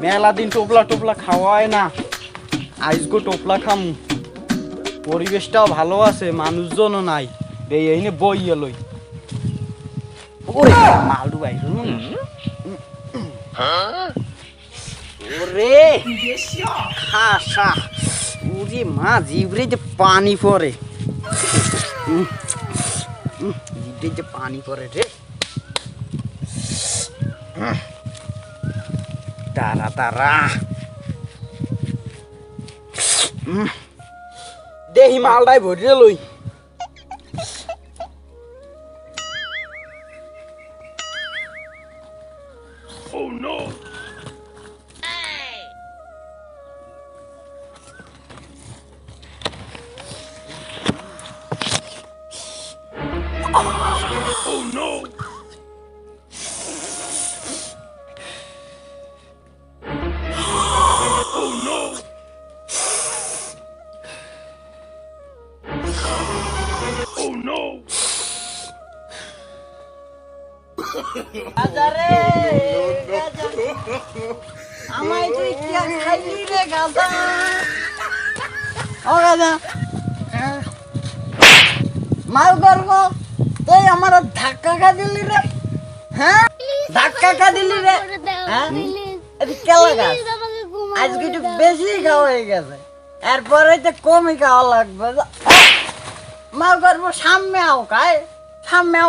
মেলা দিন টোপলা টোপলা খাওয়ায় না। আইসগো টোপলা খাম। পরিবেশটাও ভালো আছে মানুষজনও নাই। এই এইনে বই এলই। মা জিবরে যে পানি উম, যে পানি পড়ে রে। উম, তারা তারা উম, দেহি মালটাই ভরিয়ে লই গাজারে গাজা আমায় তুই কি খাইলি রে গাজা ও গাজা মাল করব? তুই আমার ধাক্কা খা দিলি রে। হ্যাঁ? ধাক্কা খা দিলি রে। হ্যাঁ? কেলা গাছ। আজকে একটু বেশি খাওয়া হয়ে গেছে। এরপরে তো কমই খাওয়া লাগবে। মাল করব, সামনে আও খায় সামনে আও।